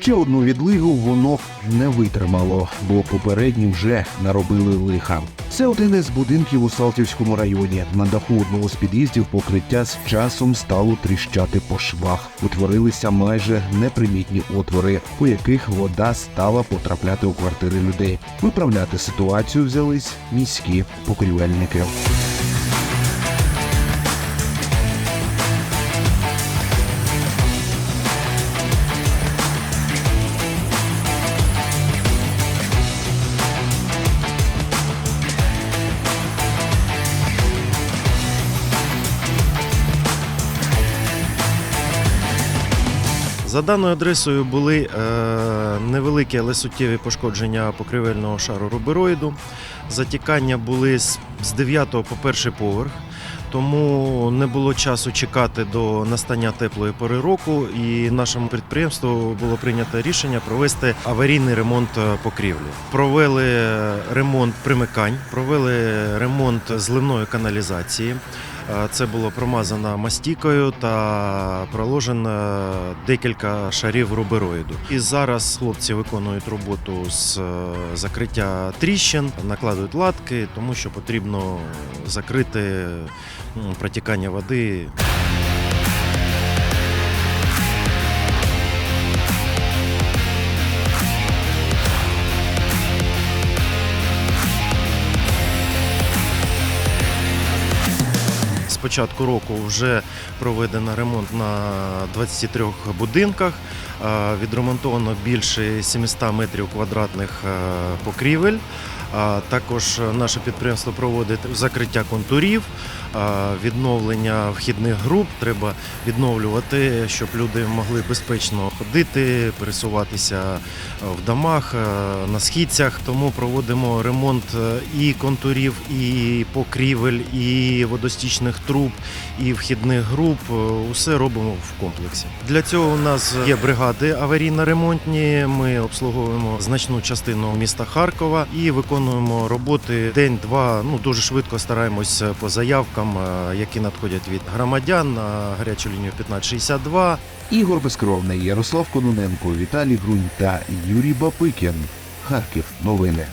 Ще одну відлигу воно не витримало, бо попередні вже наробили лиха. Це один із будинків у Салтівському районі. На даху одного з під'їздів покриття з часом стало тріщати по швах. Утворилися майже непримітні отвори, у яких вода стала потрапляти у квартири людей. Виправляти ситуацію взялись міські покрівельники. За даною адресою були е, невеликі, але суттєві пошкодження покривельного шару рубероїду. Затікання були з, з 9 по перший поверх, тому не було часу чекати до настання теплої пори року. І нашому підприємству було прийнято рішення провести аварійний ремонт е, покрівлі. Провели ремонт примикань, провели ремонт зливної каналізації. Е, Це було промазано мастікою та проложено декілька шарів рубероїду. І зараз хлопці виконують роботу з е, закриття тріщин, накладують латки, тому що потрібно закрити протікання води. Початку року вже проведено ремонт на 23 будинках. Е, Відремонтовано більше 700 метрів квадратних е, покрівель. А Також наше підприємство проводить закриття контурів, е, відновлення вхідних груп. Треба відновлювати, щоб люди могли безпечно ходити, пересуватися в домах, е, на східцях. Тому проводимо ремонт е, і контурів, і покрівель, і водостічних труб, і вхідних груп. Е, Усе робимо в комплексі. Для цього у нас є бригади аварійно-ремонтні. Ми обслуговуємо значну частину міста Харкова і виконуємо роботи день-два. Ну дуже швидко стараємось по заявкам, е, які надходять від громадян на гарячу лінію 1562. Ігор Безкровний, Ярослав Кононенко, Віталій Грунь та Юрій Бапикін. Харків. Новини.